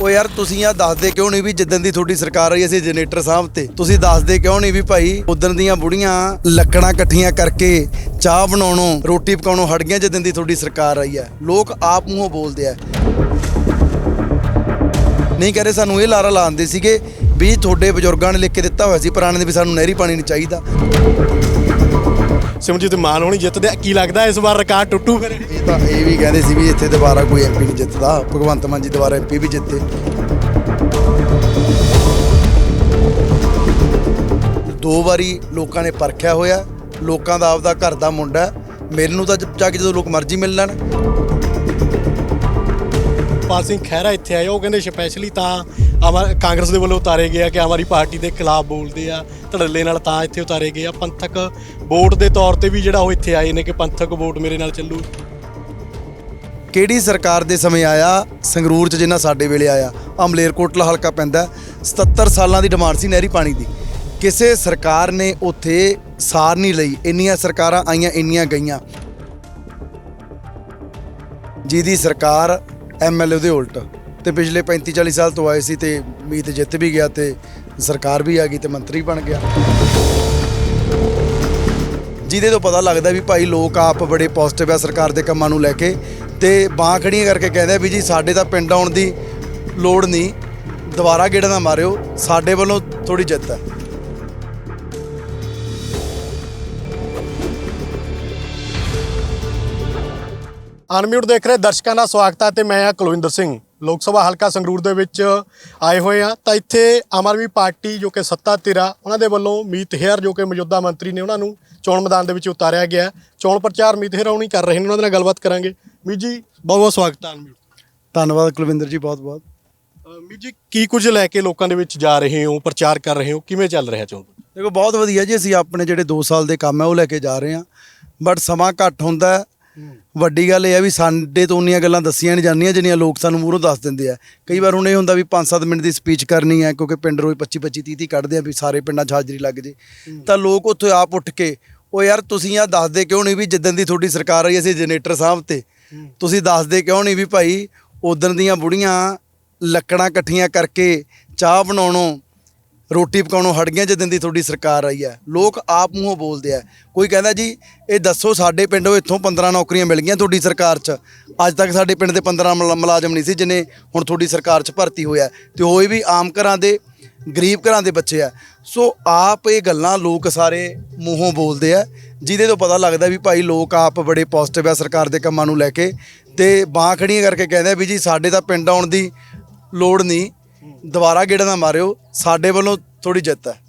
ਉਹ ਯਾਰ ਤੁਸੀਂ ਆ ਦੱਸਦੇ ਕਿਉਂ ਨਹੀਂ ਵੀ ਜਿੱਦਣ ਦੀ ਤੁਹਾਡੀ ਸਰਕਾਰ ਆਈ ਅਸੀਂ ਜਨਰੇਟਰ ਸਾਹਿਬ ਤੇ। ਤੁਸੀਂ ਦੱਸਦੇ ਕਿਉਂ ਨਹੀਂ ਵੀ ਭਾਈ ਉਦੋਂ ਦੀਆਂ ਬੁੜੀਆਂ ਲੱਕੜਾਂ ਇਕੱਠੀਆਂ ਕਰਕੇ ਚਾਹ ਬਣਾਉਣੋਂ ਰੋਟੀ ਪਕਾਉਣੋਂ ਹਟ ਗਈਆਂ ਜਿੱਦਣ ਦੀ ਤੁਹਾਡੀ ਸਰਕਾਰ ਆਈ ਹੈ। ਲੋਕ ਆਪ ਮੂੰਹੋਂ ਬੋਲਦੇ ਆ। ਨਹੀਂ ਕਰੇ ਸਾਨੂੰ ਇਹ ਲਾਰਾ ਲਾਉਂਦੇ ਸੀਗੇ ਵੀ ਤੁਹਾਡੇ ਬਜ਼ੁਰਗਾਂ ਨੇ ਲਿਖ ਕੇ ਦਿੱਤਾ ਹੋਇਆ ਸੀ, ਪੁਰਾਣੇ ਦੇ ਵੀ ਸਾਨੂੰ ਨਹਿਰੀ ਪਾਣੀ ਨਹੀਂ ਚਾਹੀਦਾ। ਸਿਮਰਜੀਤ ਮਾਨ ਹੋਣੀ ਜਿੱਤਦੇ ਆ। ਕੀ ਲੱਗਦਾ ਇਸ ਵਾਰ ਰਿਕਾਰਡ ਟੁੱਟੂ? ਫਿਰ ਇਹ ਤਾਂ ਇਹ ਵੀ ਕਹਿੰਦੇ ਸੀ ਵੀ ਇੱਥੇ ਦੁਬਾਰਾ ਕੋਈ ਐਮਪੀ ਨਹੀਂ ਜਿੱਤਦਾ। ਭਗਵੰਤ ਮਾਨ ਜੀ ਦੁਬਾਰਾ ਐਮਪੀ ਵੀ ਜਿੱਤੇ। ਦੋ ਵਾਰੀ ਲੋਕਾਂ ਨੇ ਪਰਖਿਆ ਹੋਇਆ। ਲੋਕਾਂ ਦਾ ਆਪਦਾ ਘਰ ਦਾ ਮੁੰਡਾ। ਹੈ। ਨੂੰ ਤਾਂ ਜ- ਜਾ ਕੇ ਜਦੋਂ ਲੋਕ ਮਰਜ਼ੀ ਮਿਲ ਲੈਣ। ਪਾਲ ਸਿੰਘ ਖਹਿਰਾ ਇੱਥੇ ਆਏ, ਉਹ ਕਹਿੰਦੇ ਸਪੈਸ਼ਲੀ ਤਾਂ ਆਮ ਕਾਂਗਰਸ ਦੇ ਵੱਲੋਂ ਉਤਾਰੇ ਗਏ ਆ ਕਿ ਹਮਾਰੀ ਪਾਰਟੀ ਦੇ ਖਿਲਾਫ ਬੋਲਦੇ ਆ, ਧੜੱਲੇ ਨਾਲ ਤਾਂ ਇੱਥੇ ਉਤਾਰੇ ਗਏ ਆ। ਪੰਥਕ ਵੋਟ ਦੇ ਤੌਰ ਤੇ ਵੀ ਜਿਹੜਾ ਉਹ ਇੱਥੇ ਆਏ ਨੇ ਕਿ ਪੰਥਕ ਵੋਟ ਮੇਰੇ ਨਾਲ ਚੱਲੂ। ਕਿਹੜੀ ਸਰਕਾਰ ਦੇ ਸਮੇਂ ਆਇਆ? ਸੰਗਰੂਰ ਚ ਜਿੰਨਾ ਸਾਡੇ ਵੇਲੇ ਆਇਆ। ਅਮਲੇਰਕੋਟਲਾ ਹਲਕਾ ਪੈਂਦਾ ਹੈ। 77 ਸਾਲਾਂ ਦੀ ਡਿਮਾਂਡ ਸੀ ਨਹਿਰੀ ਪਾਣੀ ਦੀ। ਕਿਸੇ ਸਰਕਾਰ ਨੇ ਉੱਥੇ ਸਾਰ ਨਹੀਂ ਲਈ। ਇੰਨੀਆਂ ਸਰਕਾਰਾਂ ਆਈਆਂ, ਇੰਨੀਆਂ ਗਈਆਂ। ਜਿਹਦੀ ਸਰਕਾਰ ਐਮਐਲਏ ਦੇ ਉਲਟ। ਤੇ ਪਿਛਲੇ 35 40 ਸਾਲ ਤੋਂ ਆਏ ਸੀ ਤੇ ਮੀਤ ਜਿੱਤ ਵੀ ਗਿਆ ਤੇ ਸਰਕਾਰ ਵੀ ਆ ਗਈ ਤੇ ਮੰਤਰੀ ਬਣ ਗਿਆ। ਜਿਹਦੇ ਤੋਂ ਪਤਾ ਲੱਗਦਾ ਵੀ ਭਾਈ ਲੋਕ ਆਪ ਬੜੇ ਪੋਜ਼ਿਟਿਵ ਆ ਸਰਕਾਰ ਦੇ ਕੰਮਾਂ ਨੂੰ ਲੈ ਕੇ ਤੇ ਬਾਂਹ ਖੜੀਆਂ ਕਰਕੇ ਕਹਿੰਦੇ ਵੀ ਜੀ ਸਾਡੇ ਤਾਂ ਪਿੰਡ ਆਉਣ ਦੀ ਲੋੜ ਨਹੀਂ। ਦੁਬਾਰਾ ਗੇੜਾ ਨਾ ਮਾਰਿਓ, ਸਾਡੇ ਵੱਲੋਂ ਥੋੜੀ ਜਿੱਤ ਹੈ ਅਨਮਿਊਟ ਦੇਖ ਰਹੇ ਦਰਸ਼ਕਾਂ ਦਾ ਸਵਾਗਤ ਹੈ ਤੇ ਮੈਂ ਆ ਕੁਲਵਿੰਦਰ ਸਿੰਘ। ਲੋਕ ਸਭਾ ਹਲਕਾ ਸੰਗਰੂਰ ਦੇ ਵਿੱਚ ਆਏ ਹੋਏ ਆ ਤਾਂ ਇੱਥੇ ਆਮ ਆਦਮੀ ਪਾਰਟੀ ਜੋ ਕਿ ਸੱਤਾ ਧਿਰਾ ਉਹਨਾਂ ਦੇ ਵੱਲੋਂ ਮੀਤ ਹੇਅਰ ਜੋ ਕਿ ਮੌਜੂਦਾ ਮੰਤਰੀ ਨੇ ਉਹਨਾਂ ਨੂੰ ਚੋਣ ਮੈਦਾਨ ਦੇ ਵਿੱਚ ਉਤਾਰਿਆ ਗਿਆ। ਚੋਣ ਪ੍ਰਚਾਰ ਮੀਤ ਹੇਅਰ ਹੁਣੀ ਕਰ ਰਹੇ ਨੇ ਉਹਨਾਂ ਦੇ ਨਾਲ ਗੱਲਬਾਤ ਕਰਾਂਗੇ। ਮੀਤ ਜੀ ਬਹੁਤ ਬਹੁਤ ਸਵਾਗਤ ਹੈ ਅਨਮਿਊਟ। ਧੰਨਵਾਦ ਕੁਲਵਿੰਦਰ ਜੀ ਬਹੁਤ ਬਹੁਤ। ਮੀਤ ਜੀ ਕੀ ਕੁਝ ਲੈ ਕੇ ਲੋਕਾਂ ਦੇ ਵਿੱਚ ਜਾ ਰਹੇ ਹੋ ਪ੍ਰਚਾਰ ਕਰ ਰਹੇ ਹੋ? ਕਿਵੇਂ ਚੱਲ ਰਿਹਾ ਚੋਣ ਦੇਖੋ ਬਹੁਤ ਵਧੀਆ ਜੀ ਅਸੀਂ ਆਪਣੇ ਜਿਹੜੇ 2 ਸਾਲ ਦੇ ਕੰਮ ਹੈ ਉਹ ਲੈ ਕੇ ਜਾ ਰਹੇ ਹਾਂ। ਬਟ ਸਮਾਂ ਘੱਟ ਹੁੰਦਾ ਹੈ। ਵੱਡੀ ਗੱਲ ਇਹ ਹੈ ਵੀ ਸਾਡੇ ਤੋਂ ਉਨੀਆਂ ਗੱਲਾਂ ਦੱਸੀਆਂ ਨਹੀਂ ਜਾਂਦੀਆਂ ਜਿੰਨੀਆਂ ਲੋਕ ਸਾਨੂੰ ਮੂਹਰੋਂ ਦੱਸ ਦਿੰਦੇ ਆ। ਕਈ ਵਾਰ ਹੁਣ ਇਹ ਹੁੰਦਾ ਵੀ 5-7 ਮਿੰਟ ਦੀ ਸਪੀਚ ਕਰਨੀ ਹੈ ਕਿਉਂਕਿ ਪਿੰਡ ਰੋਜ਼ 25-25 30-30 ਕੱਢਦੇ ਆ ਵੀ ਸਾਰੇ ਪਿੰਡਾਂ 'ਚ ਹਾਜ਼ਰੀ ਲੱਗ ਜੇ। ਤਾਂ ਲੋਕ ਉੱਥੇ ਆਪ ਉੱਠ ਕੇ ਉਹ ਯਾਰ ਤੁਸੀਂ ਆ ਦੱਸਦੇ ਕਿਉਂ ਨਹੀਂ ਵੀ ਜਿੱਦਣ ਦੀ ਤੁਹਾਡੀ ਸਰਕਾਰ ਆਈ ਅਸੀਂ ਜਨਰੇਟਰ ਸਾਹਿਬ ਤੇ? ਤੁਸੀਂ ਦੱਸਦੇ ਕਿਉਂ ਨਹੀਂ ਵੀ ਭਾਈ ਉਦੋਂ ਦੀਆਂ ਬੁੜੀਆਂ ਲੱਕੜਾਂ ਇਕੱਠੀਆਂ ਕਰਕੇ ਚਾਹ ਬਣਾਉਣੋਂ ਰੋਟੀ ਪਕਾਉਣੋਂ ਹਟ ਗਈਆਂ ਜਿੱਦਣ ਦੀ ਤੁਹਾਡੀ ਸਰਕਾਰ ਆਈ ਹੈ। ਲੋਕ ਆਪ ਮੂੰਹੋਂ ਬੋਲਦੇ ਆ। ਕੋਈ ਕਹਿੰਦਾ ਜੀ, ਇਹ ਦੱਸੋ ਸਾਡੇ ਪਿੰਡੋਂ ਇੱਥੋਂ 15 ਨੌਕਰੀਆਂ ਮਿਲ ਗਈਆਂ ਤੁਹਾਡੀ ਸਰਕਾਰ 'ਚ। ਅੱਜ ਤੱਕ ਸਾਡੇ ਪਿੰਡ ਦੇ 15 ਮੁਲਾ- ਮੁਲਾਜ਼ਮ ਨਹੀਂ ਸੀ ਜਿਨੇ ਹੁਣ ਤੁਹਾਡੀ ਸਰਕਾਰ 'ਚ ਭਰਤੀ ਹੋਇਆ ਤੇ ਹੋਏ ਵੀ ਆਮ ਘਰਾਂ ਦੇ, ਗਰੀਬ ਘਰਾਂ ਦੇ ਬੱਚੇ ਆ। ਸੋ ਆਪ ਇਹ ਗੱਲਾਂ ਲੋਕ ਸਾਰੇ ਮੂੰਹੋਂ ਬੋਲਦੇ ਆ। ਜਿਹਦੇ ਤੋਂ ਪਤਾ ਲੱਗਦਾ ਵੀ ਭਾਈ ਲੋਕ ਆਪ ਬੜੇ ਪੋਜ਼ਿਟਿਵ ਆ ਸਰਕਾਰ ਦੇ ਕੰਮਾਂ ਨੂੰ ਲੈ ਕੇ। ਤੇ ਬਾਂਹ ਖੜੀਆਂ ਕਰਕੇ ਕਹਿੰਦੇ ਵੀ ਜੀ, ਸਾਡੇ ਤਾਂ ਪਿੰਡ ਆਉਣ ਦੀ ਲੋੜ ਨਹੀਂ। ਦੁਬਾਰਾ ਗੇੜਾ ਨਾ ਮਾਰਿਓ ਸਾਡੇ ਵੱਲੋਂ ਥੋੜੀ ਜਿੱਤ ਹੈ।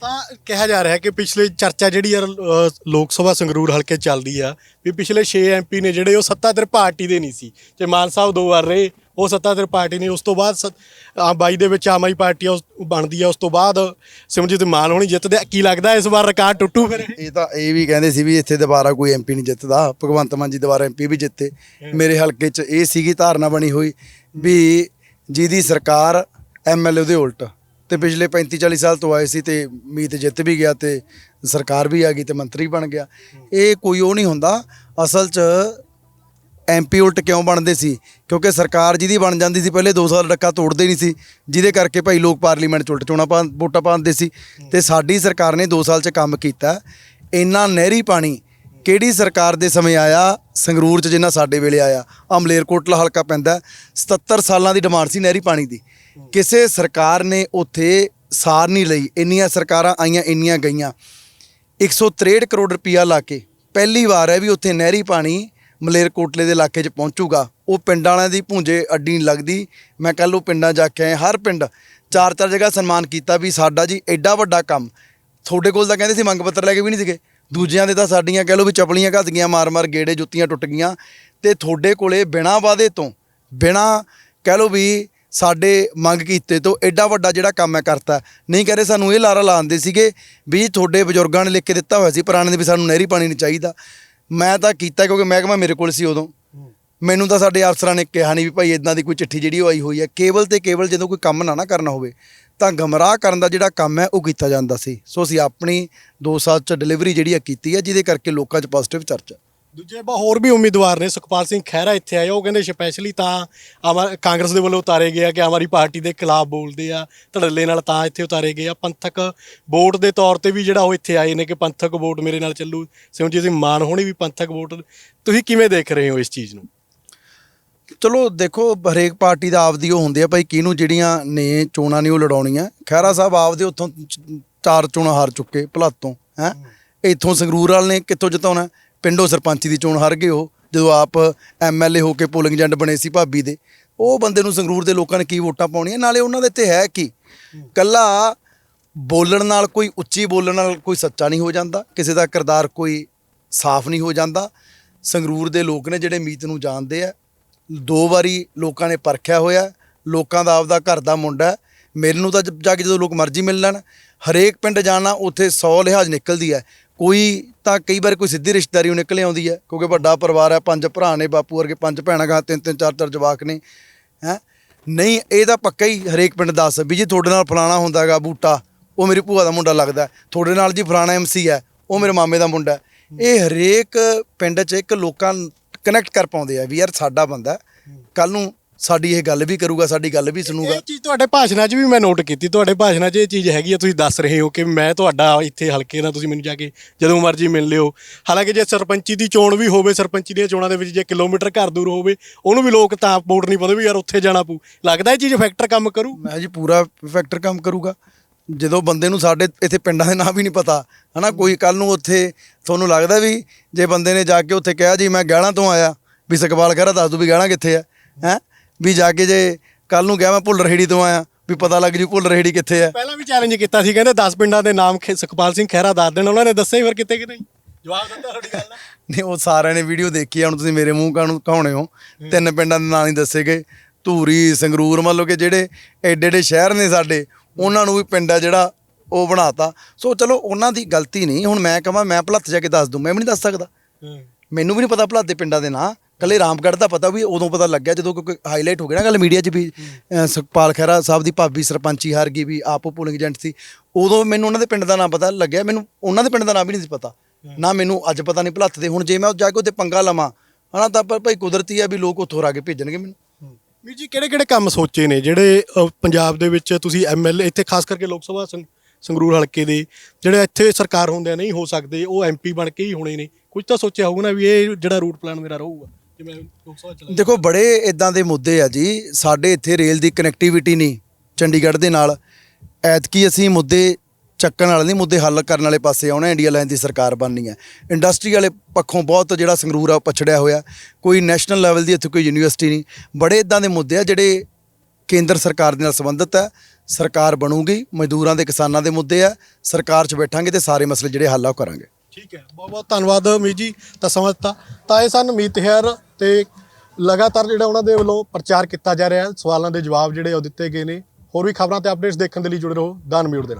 ਤਾਂ ਕਿਹਾ ਜਾ ਰਿਹਾ ਕਿ ਪਿਛਲੇ ਚਰਚਾ ਜਿਹੜੀ ਯਾਰ ਅ, ਲੋਕ ਸਭਾ ਸੰਗਰੂਰ ਹਲਕੇ ਚੱਲਦੀ ਆ ਵੀ ਪਿਛਲੇ 6 ਐਮਪੀ ਨੇ ਜਿਹੜੇ ਉਹ ਸੱਤਾਧਰ ਪਾਰਟੀ ਦੇ ਨਹੀਂ ਸੀ। ਜੇ ਮਾਨ ਸਾਹਿਬ ਦੋ ਵਾਰ ਰਹੇ ਉਹ ਸੱਤਾਧਰ ਪਾਰਟੀ ਨੇ ਉਸ ਤੋਂ ਬਾਅਦ ਸੱਤ- ਆ 22 ਦੇ ਵਿੱਚ ਆਮ ਆਦਮੀ ਪਾਰਟੀ ਆ, ਉਸ- ਬਣਦੀ ਆ ਉਸ ਤੋਂ ਬਾਅਦ ਸਿਮਰਜੀਤ ਮਾਨ ਹੋਣੀ ਜਿੱਤਦੇ ਆ। ਕੀ ਲੱਗਦਾ ਇਸ ਵਾਰ ਰਿਕਾਰਡ ਟੁੱਟੂ ਫਿਰ? ਇਹ ਤਾਂ ਇਹ ਵੀ ਕਹਿੰਦੇ ਸੀ ਵੀ ਇੱਥੇ ਦੁਬਾਰਾ ਕੋਈ ਐਮਪੀ ਨਹੀਂ ਜਿੱਤਦਾ। ਭਗਵੰਤ ਮਾਨ ਜੀ ਦੁਬਾਰਾ ਐਮਪੀ ਵੀ ਜਿੱਤੇ। ਮੇਰੇ ਹਲਕੇ 'ਚ ਇਹ ਸੀਗੀ ਧਾਰਨਾ ਬਣੀ ਹੋਈ ਵੀ ਜਿਹਦੀ ਸਰਕਾਰ ਐਮਐਲਏ ਦੇ ਉਲਟ ਤੇ ਪਿਛਲੇ 35 40 ਸਾਲ ਤੋਂ ਆਏ ਸੀ ਤੇ ਮੀਤ ਜਿੱਤ ਵੀ ਗਿਆ ਤੇ ਸਰਕਾਰ ਵੀ ਆ ਗਈ ਤੇ ਮੰਤਰੀ ਬਣ ਗਿਆ। ਇਹ ਕੋਈ ਉਹ ਨਹੀਂ ਹੁੰਦਾ। ਅਸਲ 'ਚ ਐਮਪੀ ਉਲਟ ਕਿਉਂ ਬਣਦੇ ਸੀ? ਕਿਉਂਕਿ ਸਰਕਾਰ ਜਿਹਦੀ ਬਣ ਜਾਂਦੀ ਸੀ ਪਹਿਲੇ 2 ਸਾਲ ਡੱਕਾ ਤੋੜਦੇ ਨਹੀਂ ਸੀ। ਜਿਹਦੇ ਕਰਕੇ ਭਾਈ ਲੋਕ ਪਾਰਲੀਮੈਂਟ 'ਚ ਉਲਟ ਚੋਣਾਂ ਪਾ ਵੋਟਾਂ ਪਾਉਂਦੇ ਸੀ। ਤੇ ਸਾਡੀ ਸਰਕਾਰ ਨੇ 2 ਸਾਲ 'ਚ ਕੰਮ ਕੀਤਾ। ਇੰਨਾ ਨਹਿਰੀ ਪਾਣੀ ਕਿਹੜੀ ਸਰਕਾਰ ਦੇ ਸਮੇਂ ਆਇਆ? ਸੰਗਰੂਰ 'ਚ ਜਿੰਨਾ ਸਾਡੇ ਵੇਲੇ ਆਇਆ। ਆਹ ਮਲੇਰਕੋਟਲਾ ਹਲਕਾ ਪੈਂਦਾ। ਹੈ। 77 ਸਾਲਾਂ ਦੀ ਡਿਮਾਂਡ ਸੀ ਨਹਿਰੀ ਪਾਣੀ ਦੀ। ਕਿਸੇ ਸਰਕਾਰ ਨੇ ਉੱਥੇ ਸਾਰ ਨਹੀਂ ਲਈ। ਇੰਨੀਆਂ ਸਰਕਾਰਾਂ ਆਈਆਂ, ਇੰਨੀਆਂ ਗਈਆਂ। 163 ਕਰੋੜ ਰੁਪਇਆ ਲਾ ਕੇ ਪਹਿਲੀ ਵਾਰ ਹੈ ਵੀ ਉੱਥੇ ਨਹਿਰੀ ਪਾਣੀ ਮਲੇਰਕੋਟਲੇ ਦੇ ਇਲਾਕੇ 'ਚ ਪਹੁੰਚੂਗਾ। ਉਹ ਪਿੰਡਾਂ ਵਾਲਿਆਂ ਦੀ ਭੂੰਜੇ ਅੱਡੀ ਨਹੀਂ ਲੱਗਦੀ। ਮੈਂ ਕੱਲ ਉਹ ਪਿੰਡਾਂ ਜਾ ਕੇ ਆਏ ਹਰ ਪਿੰਡ ਚਾਰ ਚਾਰ ਜਗ੍ਹਾ ਸਨਮਾਨ ਕੀਤਾ ਵੀ ਸਾਡਾ ਜੀ ਐਡਾ ਵੱਡਾ ਕੰਮ। ਤੁਹਾਡੇ ਕੋਲ ਤਾਂ ਕਹਿੰਦੇ ਸੀ ਮੰਗ ਪੱਤਰ ਲੈ ਕੇ ਵੀ ਨਹੀਂ ਸੀਗੇ। ਦੂਜਿਆਂ ਦੇ ਤਾਂ ਸਾਡੀਆਂ ਕਹਿ ਲਓ ਵੀ ਚਪਲੀਆਂ ਘੱਤ ਗਈਆਂ ਮਾਰ-ਮਾਰ ਗੇੜੇ ਜੁੱਤੀਆਂ ਟੁੱਟ ਗਈਆਂ। ਤੇ ਤੁਹਾਡੇ ਕੋਲੇ ਬਿਨਾਂ ਵਾਅਦੇ ਤੋਂ, ਬਿਨਾਂ ਕਹਿ ਲਓ ਵੀ ਸਾਡੇ ਮੰਗ ਕੀਤੇ ਤੋਂ ਐਡਾ ਵੱਡਾ ਜਿਹੜਾ ਕੰਮ ਹੈ ਕਰਤਾ। ਨਹੀਂ ਕਰੇ ਸਾਨੂੰ ਇਹ ਲਾਰਾ ਲਾਉਂਦੇ ਸੀਗੇ ਵੀ ਤੁਹਾਡੇ ਬਜ਼ੁਰਗਾਂ ਨੇ ਲਿਖ ਕੇ ਦਿੱਤਾ ਹੋਇਆ ਸੀ ਪੁਰਾਣੇ ਦੇ ਵੀ ਸਾਨੂੰ ਨਹਿਰੀ ਪਾਣੀ ਨਹੀਂ ਚਾਹੀਦਾ। ਮੈਂ ਤਾਂ ਕੀਤਾ ਕਿਉਂਕਿ ਮਹਿਕਮਾ ਮੇਰੇ ਕੋਲ ਸੀ ਉਦੋਂ। ਮੈਨੂੰ ਤਾਂ ਸਾਡੇ ਅਫਸਰਾਂ ਨੇ ਕਿਹਾ ਨਹੀਂ ਵੀ ਭਾਈ ਇਦਾਂ ਦੀ ਕੋਈ ਚਿੱਠੀ ਜਿਹੜੀ ਉਹ ਆਈ ਹੋਈ ਹੈ। ਕੇਵਲ ਤੇ ਕੇਵਲ ਜਦੋਂ ਕੋਈ ਕੰਮ ਨਾ ਨਾ ਕਰਨਾ ਹੋਵੇ ਤਾਂ ਗਮਰਾਹ ਕਰਨ ਦਾ ਜਿਹੜਾ ਕੰਮ ਹੈ ਉਹ ਕੀਤਾ ਜਾਂਦਾ ਸੀ। ਸੋ ਅਸੀਂ ਆਪਣੀ 2 ਸਾਲ ਚ ਡਿਲੀਵਰੀ ਜਿਹੜੀ ਆ ਕੀਤੀ ਹੈ, ਜਿਹਦੇ ਕਰਕੇ ਲੋਕਾਂ 'ਚ ਪੋਜ਼ਿਟਿਵ ਚਰਚਾ ਦੂਜੇ ਬਾ ਹੋਰ ਵੀ ਉਮੀਦਵਾਰ ਨੇ, ਸੁਖਪਾਲ ਸਿੰਘ ਖਹਿਰਾ ਇੱਥੇ ਆਏ ਉਹ ਕਹਿੰਦੇ ਸਪੈਸ਼ਲੀ ਤਾਂ ਆਮ ਕਾਂਗਰਸ ਦੇ ਵੱਲੋਂ ਉਤਾਰੇ ਗਏ ਆ ਕਿ ਹਮਾਰੀ ਪਾਰਟੀ ਦੇ ਖਿਲਾਫ ਬੋਲਦੇ ਆ, ਧੜੱਲੇ ਨਾਲ ਤਾਂ ਇੱਥੇ ਉਤਾਰੇ ਗਏ ਆ। ਪੰਥਕ ਵੋਟ ਦੇ ਤੌਰ ਤੇ ਵੀ ਜਿਹੜਾ ਉਹ ਇੱਥੇ ਆਏ ਨੇ ਕਿ ਪੰਥਕ ਵੋਟ ਮੇਰੇ ਨਾਲ ਚੱਲੂ। ਸਿਮਰਜੀਤ ਸਿੰਘ ਮਾਨ ਹੋਣੀ ਵੀ ਪੰਥਕ ਵੋਟ, ਤੁਸੀਂ ਕਿਵੇਂ ਦੇਖ ਰਹੇ ਹੋ ਇਸ ਚੀਜ਼ ਨੂੰ? ਚਲੋ ਦੇਖੋ, ਹਰੇਕ ਪਾਰਟੀ ਦਾ ਆਪਦੀ ਉਹ ਹੁੰਦੇ ਆ, ਭਾਈ ਕਿਹਨੂੰ ਜਿਹੜੀਆਂ ਨੇ ਚੋਣਾਂ ਨੇ ਉਹ ਲੜਾਉਣੀਆਂ। ਖੈਰਾ ਸਾਹਿਬ ਆਪਦੇ ਉੱਥੋਂ ਚ- ਚਾਰ ਚੋਣਾਂ ਹਾਰ ਚੁੱਕੇ ਭਲਾਤੋਂ ਹੈ? ਇੱਥੋਂ ਸੰਗਰੂਰ ਵਾਲ ਨੇ ਕਿੱਥੋਂ ਜਿਤਾਉਣਾ? ਪਿੰਡੋਂ ਸਰਪੰਚੀ ਦੀ ਚੋਣ ਹਾਰ ਗਏ ਉਹ, ਜਦੋਂ ਆਪ ਐਮਐਲਏ ਹੋ ਕੇ ਪੋਲਿੰਗ ਏਜੰਟ ਬਣੇ ਸੀ ਭਾਬੀ ਦੇ। ਉਹ ਬੰਦੇ ਨੂੰ ਸੰਗਰੂਰ ਦੇ ਲੋਕਾਂ ਨੇ ਕੀ ਵੋਟਾਂ ਪਾਉਣੀਆਂ? ਨਾਲੇ ਉਹਨਾਂ ਦੇ ਤੇ ਹੈ ਕੀ? ਕੱਲਾ ਬੋਲਣ ਨਾਲ ਕੋਈ, ਉੱਚੀ ਬੋਲਣ ਨਾਲ ਕੋਈ ਸੱਚਾ ਨਹੀਂ ਹੋ ਜਾਂਦਾ, ਕਿਸੇ ਦਾ ਕਿਰਦਾਰ ਕੋਈ ਸਾਫ਼ ਨਹੀਂ ਹੋ ਜਾਂਦਾ। ਸੰਗਰੂਰ ਦੇ ਲੋਕ ਨੇ ਜਿਹੜੇ ਮੀਤ ਨੂੰ ਜਾਣਦੇ ਆ ਦੋ ਵਾਰੀ ਲੋਕਾਂ ਨੇ ਪਰਖਿਆ ਹੋਇਆ, ਲੋਕਾਂ ਦਾ ਆਪਦਾ ਘਰ ਦਾ ਮੁੰਡਾ ਹੈ। ਮੇਰੇ ਨੂੰ ਤਾਂ ਜਾ ਕੇ ਜਦੋਂ ਲੋਕ ਮਰਜ਼ੀ ਮਿਲ ਲੈਣ, ਹਰੇਕ ਪਿੰਡ ਜਾਣਾ, ਉੱਥੇ 100 ਲਿਹਾਜ਼ ਨਿਕਲਦੀ ਹੈ। ਕੋਈ ਤਾਂ ਕਈ ਵਾਰ ਕੋਈ ਸਿੱਧੀ ਰਿਸ਼ਤੇਦਾਰੀ ਓ ਨਿਕਲ ਆਉਂਦੀ ਹੈ, ਕਿਉਂਕਿ ਵੱਡਾ ਪਰਿਵਾਰ ਹੈ, ਪੰਜ ਭਰਾ ਨੇ, ਬਾਪੂ ਵਰਗੇ ਪੰਜ ਭੈਣਾਂ ਗਾ, ਤਿੰਨ ਤਿੰਨ, ਚਾਰ ਚਾਰ ਜਵਾਕ ਨੇ, ਹੈ। ਨਹੀਂ, ਇਹ ਤਾਂ ਪੱਕਾ ਹੀ ਹਰੇਕ ਪਿੰਡ ਦੱਸ ਵੀ ਜੀ ਤੁਹਾਡੇ ਨਾਲ ਫਲਾਣਾ ਹੁੰਦਾਗਾ ਬੂਟਾ, ਉਹ ਮੇਰੀ ਭੂਆ ਦਾ ਮੁੰਡਾ ਲੱਗਦਾ ਤੁਹਾਡੇ ਨਾਲ ਜੀ ਫਲਾਣਾ ਐਮਸੀ ਹੈ, ਉਹ ਮੇਰੇ ਮਾਮੇ ਦਾ ਮੁੰਡਾ ਇਹ ਹਰੇਕ ਪਿੰਡ 'ਚ ਇੱਕ ਲੋਕਾਂ ਕਨੈਕਟ ਕਰ ਪਾਉਂਦੇ ਆ ਵੀ ਯਾਰ ਸਾਡਾ ਬੰਦਾ ਕੱਲ ਨੂੰ ਸਾਡੀ ਇਹ ਗੱਲ ਵੀ ਕਰੂਗਾ ਸਾਡੀ ਗੱਲ ਵੀ ਸੁਣੂਗਾ। ਇਹ ਚੀਜ਼ ਤੁਹਾਡੇ ਭਾਸ਼ਣਾਂ 'ਚ ਵੀ ਮੈਂ ਨੋਟ ਕੀਤੀ। ਤੁਹਾਡੇ ਭਾਸ਼ਣਾਂ 'ਚ ਇਹ ਚੀਜ਼ ਹੈਗੀ ਆ ਤੁਸੀਂ ਦੱਸ ਰਹੇ ਹੋ ਕਿ ਮੈਂ ਤੁਹਾਡਾ ਇੱਥੇ ਹਲਕੇ ਨਾਲ ਤੁਸੀਂ ਮੈਨੂੰ ਜਾ ਕੇ ਜਦੋਂ ਮਰਜ਼ੀ ਮਿਲ ਲਿਓ। ਹਾਲਾਂਕਿ ਜੇ ਸਰਪੰਚੀ ਦੀ ਚੋਣ ਵੀ ਹੋਵੇ ਸਰਪੰਚੀ ਦੀਆਂ ਚੋਣਾਂ ਦੇ ਵਿੱਚ ਜੇ ਕਿਲੋਮੀਟਰ ਘਰ ਦੂਰ ਹੋਵੇ ਉਹਨੂੰ ਵੀ ਲੋਕ ਤਾਂ ਵੋਟ ਨਹੀਂ ਪਾਉਂਦੇ ਵੀ ਯਾਰ ਉੱਥੇ ਜਾਣਾ ਪਊ। ਲੱਗਦਾ ਇਹ ਚੀਜ਼ ਫੈਕਟਰ ਕੰਮ ਕਰੂ? ਮੈਂ ਜੀ ਪੂਰਾ ਫੈਕਟਰ ਕੰਮ ਕਰੂਗਾ। ਜਦੋਂ ਬੰਦੇ ਨੂੰ ਸਾਡੇ ਇੱਥੇ ਪਿੰਡਾਂ ਦੇ ਨਾਂ ਵੀ ਨਹੀਂ ਪਤਾ ਹਨਾ ਕੋਈ ਕੱਲ ਨੂੰ ਉੱਥੇ ਤੁਹਾਨੂੰ ਲੱਗਦਾ ਵੀ ਜੇ ਬੰਦੇ ਨੇ ਜਾ ਕੇ ਉੱਥੇ ਕਿਹਾ ਜੀ ਮੈਂ ਗਹਿਣਾ ਤੋਂ ਆਇਆ ਵੀ ਸਕਵਾਲ ਖਹਿਰਾ ਦੱਸ ਦੂ ਵੀ ਗਹਿਣਾ ਕਿੱਥੇ ਹੈ ਹੈ ਵੀ ਜਾ ਕੇ ਜੇ ਕੱਲ ਨੂੰ ਕਿਹਾ ਮੈਂ ਭੁੱਲ ਰਹੀੜੀ ਤੋਂ ਆਇਆ ਵੀ ਪਤਾ ਲੱਗ ਜੂ ਭੁੱਲ ਰਹੀੜੀ ਕਿੱਥੇ ਹੈ ਪਹਿਲਾਂ ਵੀ ਚੈਲੰਜ ਕੀਤਾ ਸੀ ਕਹਿੰਦੇ 10 ਪਿੰਡਾਂ ਦੇ ਨਾਮ ਸੁਖਪਾਲ ਸਿੰਘ ਖਹਿਰਾ ਦੱਸ ਦੇਣ ਉਹਨਾਂ ਨੇ ਦੱਸਿਆ ਹੀ ਫਿਰ ਕਿਤੇ ਕਿ ਨਹੀਂ ਜਵਾਬ ਦਿੱਤਾ ਤੁਹਾਡੀ ਗੱਲ ਦਾ। ਨਹੀਂ ਉਹ ਸਾਰਿਆਂ ਨੇ ਵੀਡੀਓ ਦੇਖੀ ਆ ਹੁਣ ਤੁਸੀਂ ਮੇਰੇ ਮੂੰਹ ਕਾਹਨੂੰ ਕਹਾਉਣੇ ਹੋ? ਤਿੰਨ ਪਿੰਡਾਂ ਦੇ ਨਾਂ ਨਹੀਂ ਦੱਸੇ ਗਏ। ਧੂਰੀ ਸੰਗਰੂਰ ਮੰਨ ਲਓ ਕਿ ਜਿਹੜੇ ਐਡੇ ਐਡੇ ਸ਼ਹਿਰ ਨੇ ਸਾਡੇ ਉਹਨਾਂ ਨੂੰ ਵੀ ਪਿੰਡ ਆ ਜਿਹੜਾ ਉਹ ਬਣਾਤਾ। ਸੋ ਚਲੋ ਉਹਨਾਂ ਦੀ ਗਲਤੀ ਨਹੀਂ। ਹੁਣ ਮੈਂ ਕਹਾਂ ਮੈਂ ਭਲੱਥ ਜਾ ਕੇ ਦੱਸ ਦੂੰ। ਮੈਂ ਵੀ ਨਹੀਂ ਦੱਸ ਸਕਦਾ। ਮੈਨੂੰ ਵੀ ਨਹੀਂ ਪਤਾ ਭਲੱਥ ਦੇ ਪਿੰਡਾਂ ਦੇ ਨਾਂ। ਕੱਲੇ ਰਾਮਗੜ੍ਹ ਦਾ ਪਤਾ ਵੀ ਉਦੋਂ ਪਤਾ ਲੱਗਿਆ ਜਦੋਂ ਕੋਈ ਹਾਈਲਾਈਟ ਹੋ ਗਿਆ ਨਾ ਗੱਲ ਮੀਡੀਆ 'ਚ ਵੀ ਸੁਖਪਾਲ ਖਹਿਰਾ ਸਾਹਿਬ ਦੀ ਭਾਬੀ ਸਰਪੰਚੀ ਹਾਰ ਗਈ ਵੀ ਆਪ ਪੋਲਿੰਗ ਏਜੰਟ ਸੀ। ਉਦੋਂ ਮੈਨੂੰ ਉਹਨਾਂ ਦੇ ਪਿੰਡ ਦਾ ਨਾਮ ਪਤਾ ਲੱਗਿਆ। ਮੈਨੂੰ ਉਹਨਾਂ ਦੇ ਪਿੰਡ ਦਾ ਨਾਮ ਵੀ ਨਹੀਂ ਸੀ ਪਤਾ। ਨਾ ਮੈਨੂੰ ਅੱਜ ਪਤਾ ਨਹੀਂ ਭਲੱਥ ਦੇ। ਹੁਣ ਜੇ ਮੈਂ ਜਾ ਕੇ ਉੱਤੇ ਪੰਗਾ ਲਵਾਂ ਹਨਾ ਤਾਂ ਪਰ ਭਾਈ ਕੁਦਰਤੀ ਹੈ ਵੀ ਲੋਕ ਉੱਥੋਂ ਆ ਕੇ ਭੇਜਣਗੇ ਮੈਨੂੰ। ਵੀਰ ਜੀ ਕਿਹੜੇ ਕਿਹੜੇ ਕੰਮ ਸੋਚੇ ਨੇ ਜਿਹੜੇ ਅ, ਪੰਜਾਬ ਦੇ ਵਿੱਚ ਤੁਸੀਂ ਐਮਐਲਏ ਇੱਥੇ ਖਾਸ ਕਰਕੇ ਲੋਕ ਸਭਾ ਸੰਗ- ਸੰਗਰੂਰ ਹਲਕੇ ਦੇ ਜਿਹੜੇ ਇੱਥੇ ਸਰਕਾਰ ਹੁੰਦੇ ਨਹੀਂ ਹੋ ਸਕਦੇ ਉਹ ਐਮਪੀ ਬਣ ਕੇ ਹੀ ਹੋਣੇ ਨੇ। ਕੁਝ ਤਾਂ ਸੋਚਿਆ ਹੋਊਗਾ ਨਾ ਵੀ ਇਹ ਜਿਹੜਾ ਰੂਟ ਪਲਾਨ ਮੇਰਾ ਰਹੂਗਾ ਜਿਵੇਂ ਲੋਕ ਸਭਾ ਚਲਾ ਦੇਖੋ ਬੜੇ ਇਦਾਂ ਦੇ ਮੁੱਦੇ ਆ ਜੀ। ਸਾਡੇ ਇੱਥੇ ਰੇਲ ਦੀ ਕਨੈਕਟੀਵਿਟੀ ਨਹੀਂ ਚੰਡੀਗੜ੍ਹ ਦੇ ਨਾਲ। ਐਤਕੀ ਅਸੀਂ ਮੁੱਦੇ ਚੱਕਣ ਵਾਲੇ ਨਹੀਂ, ਮੁੱਦੇ ਹੱਲ ਕਰਨ ਵਾਲੇ ਪਾਸੇ ਆਉਣਾ, ਇੰਡੀਆ ਲਾਈਨ ਦੀ ਸਰਕਾਰ ਬਣਨੀ ਹੈ। ਇੰਡਸਟਰੀ ਵਾਲੇ ਪੱਖੋਂ ਬਹੁਤ ਜਿਹੜਾ ਸੰਗਰੂਰ ਆ, ਉਹ ਪਛੜਿਆ ਹੋਇਆ। ਕੋਈ ਨੈਸ਼ਨਲ ਲੈਵਲ ਦੀ ਇੱਥੇ ਕੋਈ ਯੂਨੀਵਰਸਿਟੀ ਨਹੀਂ। ਬੜੇ ਇਦਾਂ ਦੇ ਮੁੱਦੇ ਆ ਜਿਹੜੇ ਕੇਂਦਰ ਸਰਕਾਰ ਦੇ ਨਾਲ ਸੰਬੰਧਿਤ ਹੈ। ਸਰਕਾਰ ਬਣੂਗੀ, ਮਜ਼ਦੂਰਾਂ ਦੇ, ਕਿਸਾਨਾਂ ਦੇ ਮੁੱਦੇ ਆ। ਸਰਕਾਰ 'ਚ ਬੈਠਾਂਗੇ ਤੇ ਸਾਰੇ ਮਸਲੇ ਜਿਹੜੇ ਹੱਲ ਆ, ਉਹ ਕਰਾਂਗੇ। ਠੀਕ ਹੈ। ਬਹੁਤ ਬਹੁਤ ਧੰਨਵਾਦ ਮੀਤ ਜੀ, ਤਾਂ ਸਮਝ ਦਿੱਤਾ। ਤਾਂ ਇਹ ਸਨ ਮੀਤ ਹੈਰ ਤੇ ਲਗਾਤਾਰ ਜਿਹੜਾ ਉਹਨਾਂ ਦੇ ਵੱਲੋਂ ਪ੍ਰਚਾਰ ਕੀਤਾ ਜਾ ਰਿਹਾ ਹੈ। ਸਵਾਲਾਂ ਦੇ ਜਵਾਬ ਜਿਹੜੇ ਉਹ ਦਿੱਤੇ ਗਏ ਨੇ। ਹੋਰ ਵੀ ਖਬਰਾਂ ਤੇ ਅਪਡੇਟਸ ਦੇਖਣ ਦੇ ਲਈ ਜੁੜੇ ਰਹੋ। ਦਾਨ ਮਿਊਟ ਦੇ ਨਾਲ।